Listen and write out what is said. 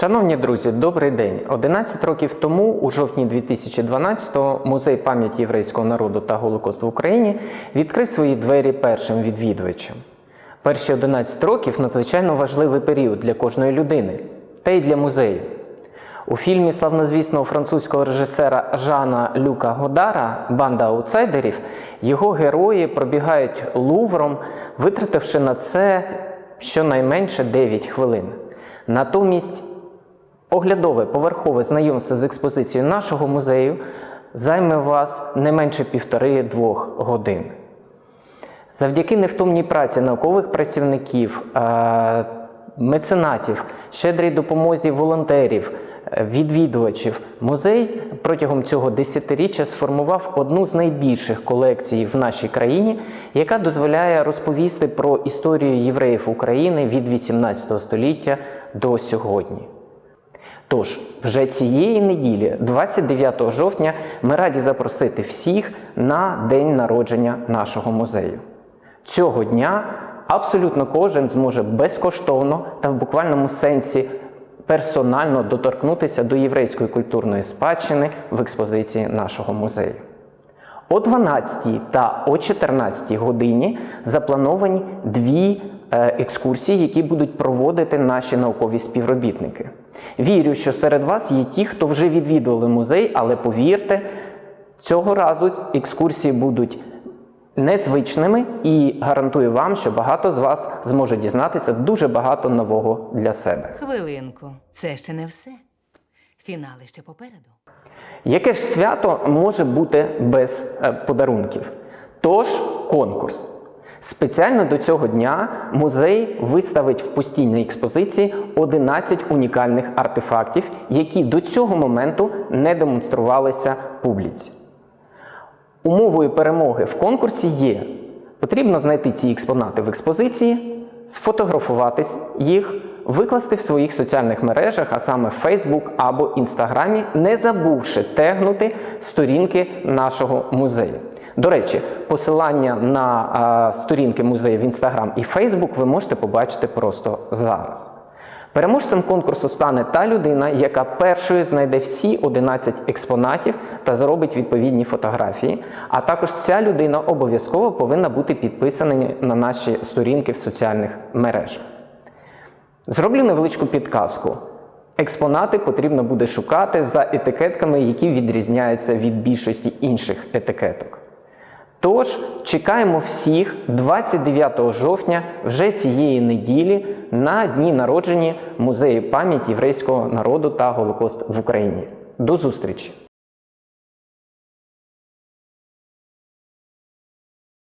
Шановні друзі, добрий день. 11 років тому, у жовтні 2012-го, музей пам'яті єврейського народу та Голокост в Україні відкрив свої двері першим відвідувачам. Перші 11 років надзвичайно важливий період для кожної людини, та й для музею. У фільмі славнозвісного французького режисера Жана Люка Годара Банда аутсайдерів його герої пробігають лувром, витративши на це щонайменше 9 хвилин. Натомість оглядове поверхове знайомство з експозицією нашого музею займе вас не менше півтори-двох годин. Завдяки невтомній праці наукових працівників, е, меценатів, щедрій допомозі волонтерів, е, відвідувачів, музей протягом цього десятиріччя сформував одну з найбільших колекцій в нашій країні, яка дозволяє розповісти про історію євреїв України від 18 століття до сьогодні. Тож, вже цієї неділі, 29 жовтня, ми раді запросити всіх на день народження нашого музею. Цього дня абсолютно кожен зможе безкоштовно та в буквальному сенсі персонально доторкнутися до єврейської культурної спадщини в експозиції нашого музею. О 12 та о 14 годині заплановані дві е, екскурсії, які будуть проводити наші наукові співробітники. Вірю, що серед вас є ті, хто вже відвідували музей, але повірте, цього разу екскурсії будуть незвичними і гарантую вам, що багато з вас зможе дізнатися дуже багато нового для себе. Хвилинку, це ще не все. Фінали ще попереду. Яке ж свято може бути без е, подарунків? Тож конкурс. Спеціально до цього дня музей виставить в постійній експозиції 11 унікальних артефактів, які до цього моменту не демонструвалися публіці. Умовою перемоги в конкурсі є потрібно знайти ці експонати в експозиції, сфотографуватись їх, викласти в своїх соціальних мережах, а саме Facebook або Інстаграмі, не забувши тегнути сторінки нашого музею. До речі, посилання на а, сторінки музею в Інстаграм і Facebook ви можете побачити просто зараз. Переможцем конкурсу стане та людина, яка першою знайде всі 11 експонатів та зробить відповідні фотографії. А також ця людина обов'язково повинна бути підписана на наші сторінки в соціальних мережах. Зроблю невеличку підказку. Експонати потрібно буде шукати за етикетками, які відрізняються від більшості інших етикеток. Тож чекаємо всіх 29 жовтня вже цієї неділі на дні народження музею пам'яті єврейського народу та Голокост в Україні. До зустрічі!